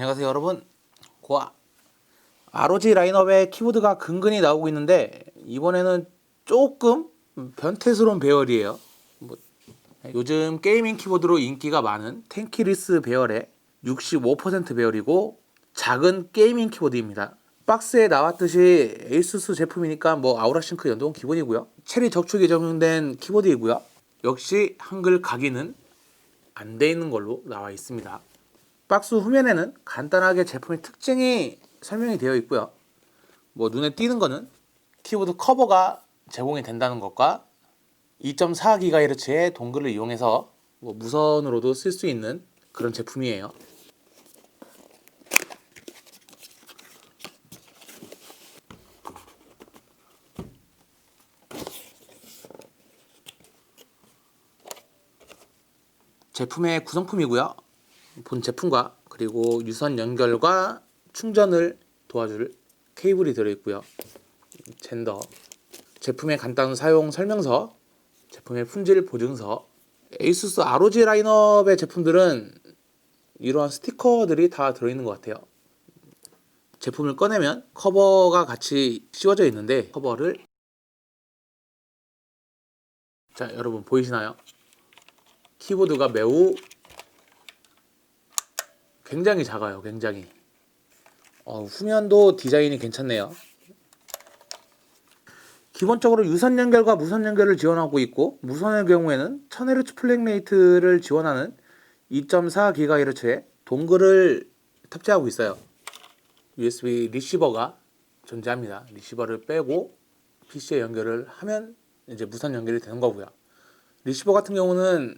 안녕하세요 여러분. 고아. ROG 라인업에 키보드가 근근히 나오고 있는데 이번에는 조금 변태스러운 배열이에요. 뭐, 요즘 게이밍 키보드로 인기가 많은 텐키리스 배열의 65% 배열이고 작은 게이밍 키보드입니다. 박스에 나왔듯이 에이수스 제품이니까 뭐 아우라 싱크 연동 기본이고요. 체리 적축이 적용된 키보드이고요. 역시 한글 각인은 안 돼 있는 걸로 나와 있습니다 박스 후면에는 간단하게 제품의 특징이 설명이 되어 있고요. 뭐 눈에 띄는 거는 키보드 커버가 제공이 된다는 것과 2.4GHz의 동글을 이용해서 뭐 무선으로도 쓸 수 있는 그런 제품이에요. 제품의 구성품이고요. 본 제품과 그리고 유선 연결과 충전을 도와줄 케이블이 들어있고요. 젠더, 제품의 간단한 사용 설명서, 제품의 품질 보증서, 에이수스 ROG 라인업의 제품들은 이러한 스티커들이 다 들어있는 것 같아요. 제품을 꺼내면 커버가 같이 씌워져 있는데 커버를 자 여러분 보이시나요? 키보드가 매우 굉장히 작아요. 굉장히. 어, 후면도 디자인이 괜찮네요. 기본적으로 유선 연결과 무선 연결을 지원하고 있고 무선의 경우에는 1000Hz 플랭 레이트를 지원하는 2.4GHz의 동글을 탑재하고 있어요. USB 리시버가 존재합니다. 리시버를 빼고 PC에 연결을 하면 이제 무선 연결이 되는 거고요. 리시버 같은 경우는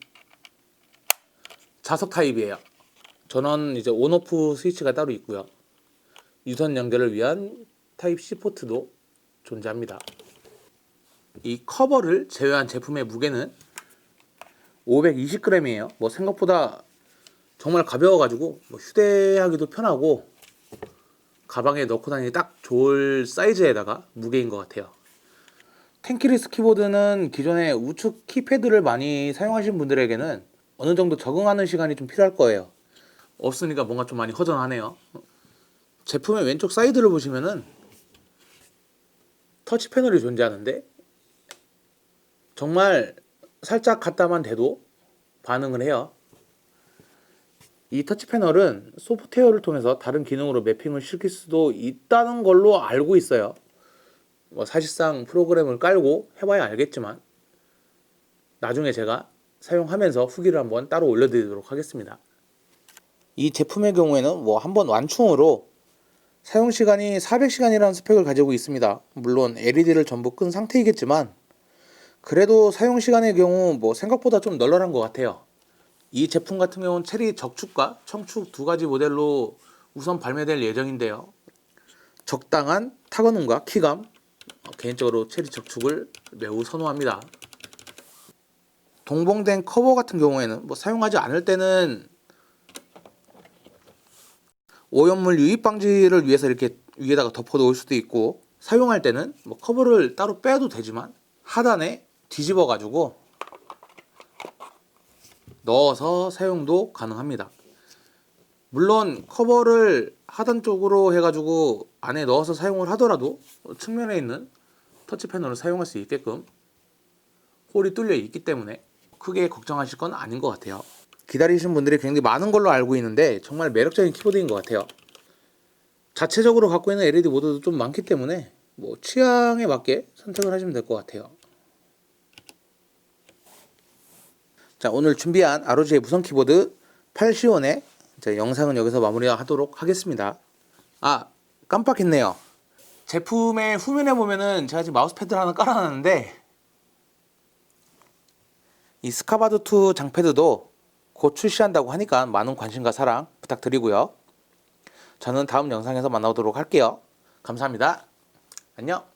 자석 타입이에요. 전원 이제 온오프 스위치가 따로 있고요. 유선 연결을 위한 타입 C 포트도 존재합니다. 이 커버를 제외한 제품의 무게는 520g이에요. 뭐 생각보다 정말 가벼워가지고 뭐 휴대하기도 편하고 가방에 넣고 다니기 딱 좋을 사이즈에다가 무게인 것 같아요. 텐키리스 키보드는 기존에 우측 키패드를 많이 사용하신 분들에게는 어느 정도 적응하는 시간이 좀 필요할 거예요. 없으니까 뭔가 좀 많이 허전하네요. 제품의 왼쪽 사이드를 보시면은 터치 패널이 존재하는데 정말 살짝 갖다만 대도 반응을 해요. 이 터치 패널은 소프트웨어를 통해서 다른 기능으로 매핑을 시킬 수도 있다는 걸로 알고 있어요. 뭐 사실상 프로그램을 깔고 해봐야 알겠지만 나중에 제가 사용하면서 후기를 한번 따로 올려드리도록 하겠습니다. 이 제품의 경우에는 뭐 한 번 완충으로 사용 시간이 400시간이라는 스펙을 가지고 있습니다. 물론 LED를 전부 끈 상태이겠지만 그래도 사용 시간의 경우 뭐 생각보다 좀 널널한 것 같아요. 이 제품 같은 경우는 체리 적축과 청축 두 가지 모델로 우선 발매될 예정인데요. 적당한 타건음과 키감 어, 개인적으로 체리 적축을 매우 선호합니다. 동봉된 커버 같은 경우에는 뭐 사용하지 않을 때는 오염물 유입 방지를 위해서 이렇게 위에다가 덮어 놓을 수도 있고 사용할 때는 뭐 커버를 따로 빼도 되지만 하단에 뒤집어 가지고 넣어서 사용도 가능합니다. 물론 커버를 하단 쪽으로 해가지고 안에 넣어서 사용을 하더라도 측면에 있는 터치 패널을 사용할 수 있게끔 홀이 뚫려 있기 때문에 크게 걱정하실 건 아닌 것 같아요. 기다리신 분들이 굉장히 많은 걸로 알고 있는데 정말 매력적인 키보드인 것 같아요. 자체적으로 갖고 있는 LED 모드도 좀 많기 때문에 뭐 취향에 맞게 선택을 하시면 될 것 같아요. 자 오늘 준비한 ROG의 무선 키보드 8시원의 영상은 여기서 마무리하도록 하겠습니다. 아 깜빡했네요. 제품의 후면에 보면은 제가 지금 마우스패드를 하나 깔아놨는데 이 스카바드2 장패드도 곧 출시한다고 하니까 많은 관심과 사랑 부탁드리고요. 저는 다음 영상에서 만나보도록 할게요. 감사합니다. 안녕.